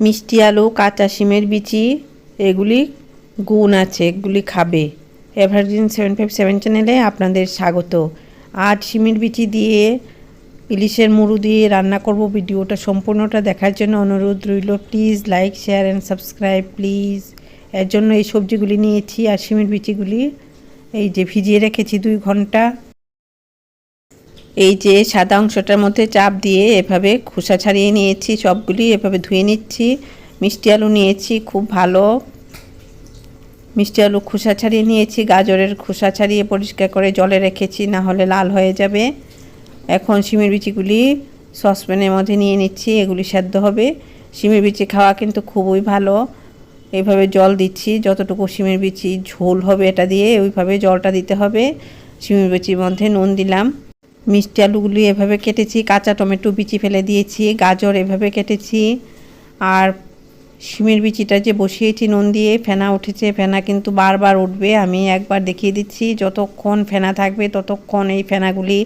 মিষ্টি আলু, কাঁচা শিমের বিচি, এগুলি গুণ আছে, এগুলি খাবে। এভারগ্রিন সেভেন ফাইভ সেভেন চ্যানেলে আপনাদের স্বাগত। আজ শিমের বিচি দিয়ে, ইলিশের মুড়ু দিয়ে রান্না করব। ভিডিওটা সম্পূর্ণটা দেখার জন্য অনুরোধ রইল। Please like share and subscribe please এর জন্য এই সবজিগুলি নিয়েছি আর শিমের বিচিগুলি এই যে ভিজিয়ে রেখেছি দুই ঘণ্টা। এই যে সাদা অংশটার মধ্যে চাপ দিয়ে এভাবে খোসা ছাড়িয়ে নিয়েছি, সবগুলি এভাবে ধুয়ে নিচ্ছি। মিষ্টি আলু নিয়েছি, খুব ভালো। মিষ্টি আলু খোসা ছাড়িয়ে নিয়েছি, গাজরের খোসা ছাড়িয়ে পরিষ্কার করে জলে রেখেছি, না হলে লাল হয়ে যাবে। এখন শিমের বিচিগুলি সসপ্যানের মধ্যে নিয়ে নিচ্ছি, এগুলি সেদ্ধ হবে। শিমের বিচি খাওয়া কিন্তু খুবই ভালো। এইভাবে জল দিচ্ছি, যতটুকু শিমের বিচি ঝোল হবে এটা দিয়ে, ওইভাবে জলটা দিতে হবে। শিমের বিচির মধ্যে নুন দিলাম। মিষ্টি আলুগুলি এভাবে কেটেছি, কাঁচা টমেটো বিচি ফেলে দিয়েছি, গাজর এভাবে কেটেছি, আর শিমের বিচিটা যে বসিয়েছি নুন দিয়ে, ফেনা উঠেছে, ফেনা কিন্তু বারবার উঠবে, আমি একবার দেখিয়ে দিচ্ছি, যতক্ষণ ফেনা থাকবে ততক্ষণ এই ফেনাগুলি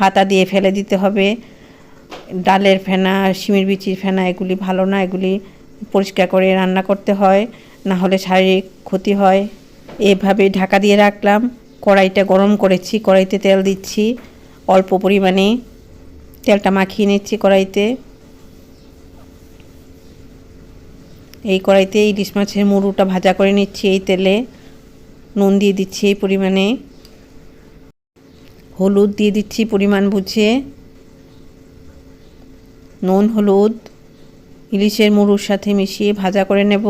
হাতা দিয়ে ফেলে দিতে হবে। ডালের ফেনা, শিমের বিচির ফেনা, এগুলি ভালো না, এগুলি পরিষ্কার করে রান্না করতে হয়, না হলে শারীরিক ক্ষতি হয়। এভাবে ঢাকা দিয়ে রাখলাম, কড়াইটা গরম করেছি, কড়াইতে তেল দিচ্ছি। অল্প পরিমাণে তেলটা মাখিয়ে নিচ্ছি কড়াইতে। এই কড়াইতে ইলিশ মাছের মুড়ুটা ভাজা করে নিচ্ছি এই তেলে। নুন দিয়ে দিচ্ছি এই পরিমাণে। হলুদ দিয়ে দিচ্ছি পরিমাণ বুঝে। নুন, হলুদ, ইলিশের মুড়ুর সাথে মিশিয়ে ভাজা করে নেব।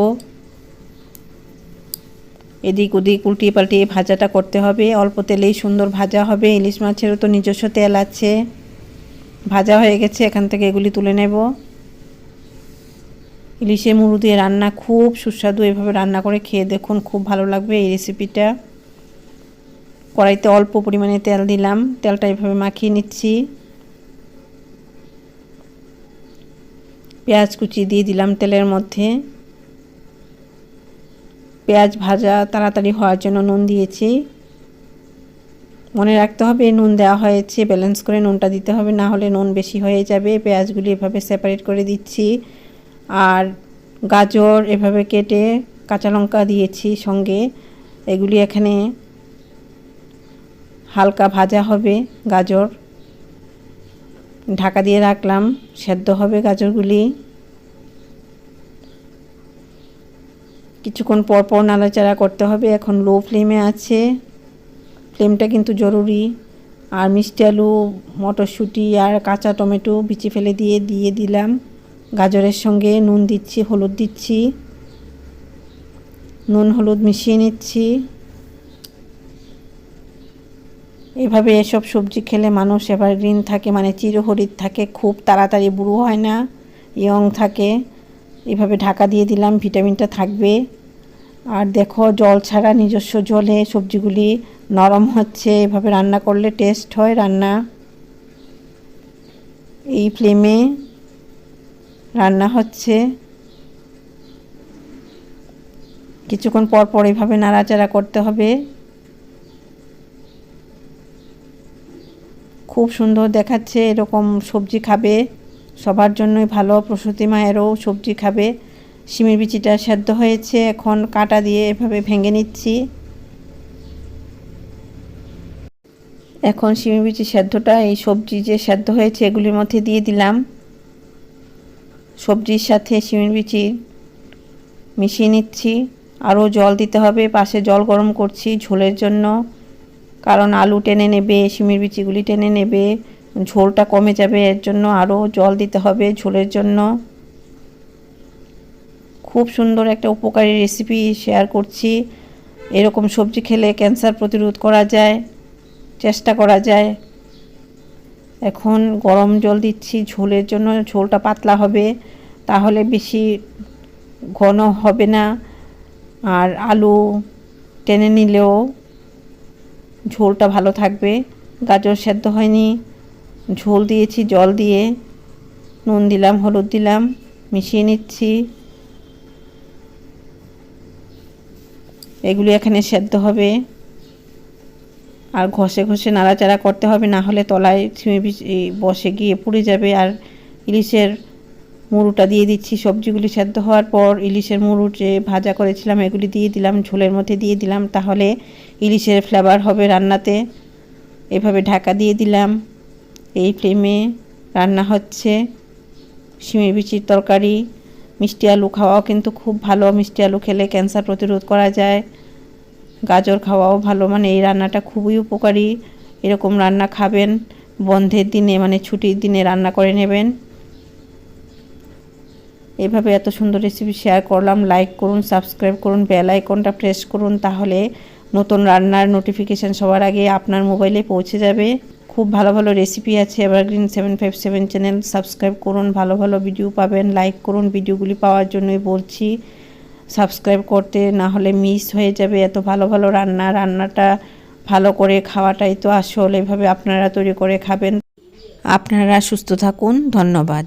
এদিক ওদিক উল্টিয়ে পাল্টিয়ে ভাজাটা করতে হবে। অল্প তেলেই সুন্দর ভাজা হবে। ইলিশ মাছেরও তো নিজস্ব তেল আছে। ভাজা হয়ে গেছে, এখান থেকে এগুলি তুলে নেব। ইলিশে মুড়ু দিয়ে রান্না খুব সুস্বাদু। এভাবে রান্না করে খেয়ে দেখুন, খুব ভালো লাগবে এই রেসিপিটা কড়াইতে অল্প পরিমাণে তেল দিলাম। তেলটা এভাবে মাখিয়ে নিচ্ছি। পেঁয়াজ কুচি দিয়ে দিলাম তেলের মধ্যে। পেঁয়াজ ভাজা তাড়াতাড়ি হওয়ার জন্য নুন দিয়েছি। মনে রাখতে হবে, নুন দেওয়া হয়েছে ব্যালেন্স করে নুনটা দিতে হবে, না হলে নুন বেশি হয়ে যাবে। পেঁয়াজগুলি এভাবে সেপারেট করে দিচ্ছি। আর গাজর এভাবে কেটে কাঁচা লঙ্কা দিয়েছি সঙ্গে। এগুলি এখানে হালকা ভাজা হবে গাজর। ঢাকা দিয়ে রাখলাম, সেদ্ধ হবে গাজরগুলি। কিছুক্ষণ পর পর নাড়াচাড়া করতে হবে। এখন লো ফ্লেমে আছে। ফ্লেমটা কিন্তু জরুরি। আর মিষ্টি আলু, মটরশুঁটি আর কাঁচা টমেটো বিচি ফেলে দিয়ে দিয়ে দিলাম। গাজরের সঙ্গে নুন দিচ্ছি, হলুদ দিচ্ছি। নুন, হলুদ মিশিয়ে নিচ্ছি। এভাবে এসব সবজি খেলে মানুষ এভারগ্রিন থাকে মানে চিরহরিত থাকে, খুব তাড়াতাড়ি বুড়ো হয় না ইয়ং থাকে। এভাবে ঢাকা দিয়ে দিলাম, ভিটামিনটা থাকবে। আর দেখো, জল ছাড়া নিজস্ব জলে সবজিগুলি নরম হচ্ছে। এভাবে রান্না করলে টেস্ট হয় রান্না। এই ফ্লেমে রান্না হচ্ছে। কিছুক্ষণ পর পর এভাবে নাড়াচাড়া করতে হবে। খুব সুন্দর দেখাচ্ছে এরকম সবজি খাবে। সবার জন্যই ভালো। প্রসূতি মায়েরও সবজি খাবে। শিমের বিচিটা সেদ্ধ হয়েছে। এখন কাটা দিয়ে এভাবে ভেঙে নিচ্ছি। এখন শিমের বিচি সেদ্ধটা, এই সবজি যে সেদ্ধ হয়েছে, এগুলির মধ্যে দিয়ে দিলাম। সবজির সাথে শিমের বিচি মিশিয়ে নিচ্ছি। আরও জল দিতে হবে। পাশে জল গরম করছি ঝোলের জন্য। কারণ আলু টেনে নেবে, শিমের বিচিগুলি টেনে নেবে। ঝোলটা কমে যাবে, এর জন্য আরও জল দিতে হবে ঝোলের জন্য। খুব সুন্দর একটা উপকারী রেসিপি শেয়ার করছি। এরকম সবজি খেলে ক্যান্সার প্রতিরোধ করা যায়, চেষ্টা করা যায়। এখন গরম জল দিচ্ছি, ঝোলের জন্য ঝোলটা পাতলা হবে, তাহলে বেশি ঘন হবে না। আর আলু টেনে নিলেও ঝোলটা ভালো থাকবে, গাজর সেদ্ধ হয়নি। ঝোল দিয়েছি, জল দিয়ে। নুন দিলাম, হলুদ দিলাম, মিশিয়ে নিচ্ছি। এগুলি এখানে সেদ্ধ হবে। আর ঘষে ঘষে নাড়াচাড়া করতে হবে, না হলে তলায় ছিমে বসে গিয়ে পুড়ে যাবে। আর ইলিশের মুড়ুটা দিয়ে দিচ্ছি। সবজিগুলি সেদ্ধ হওয়ার পর ইলিশের মুড়ু যে ভাজা করেছিলাম, এগুলি দিয়ে দিলাম, ঝোলের মধ্যে দিয়ে দিলাম। তাহলে ইলিশের ফ্লেভার হবে রান্নাতে। এভাবে ঢাকা দিয়ে দিলাম। এই ফ্লেমে রান্না হচ্ছে। শিমের বিচির তরকারি, মিষ্টি আলু খাওয়াও কিন্তু খুব ভালো। মিষ্টি আলু খেলে ক্যান্সার প্রতিরোধ করা যায়। গাজর খাওয়াও ভালো। মানে এই রান্নাটা খুবই উপকারী। এরকম রান্না খাবেন, বন্ধের দিনে মানে ছুটির দিনে রান্না করে নেবেন। এভাবে এত সুন্দর রেসিপি শেয়ার করলাম। লাইক করুন সাবস্ক্রাইব করুন বেল আইকনটা প্রেস করুন, তাহলে নতুন রান্নার নোটিফিকেশান সবার আগে আপনার মোবাইলে পৌঁছে যাবে। খুব ভালো ভালো রেসিপি আছে evergreen seven five seven channel subscribe করুন, ভালো ভালো ভিডিও পাবেন লাইক করুন ভিডিওগুলি পাওয়ার জন্যই বলছি। সাবস্ক্রাইব করতে না হলে মিস হয়ে যাবে, এত ভালো ভালো রান্না, রান্নাটা ভালো করে খাওয়াটাই তো আসল, এভাবে আপনারা তৈরি করে খাবেন। আপনারা সুস্থ থাকুন, ধন্যবাদ।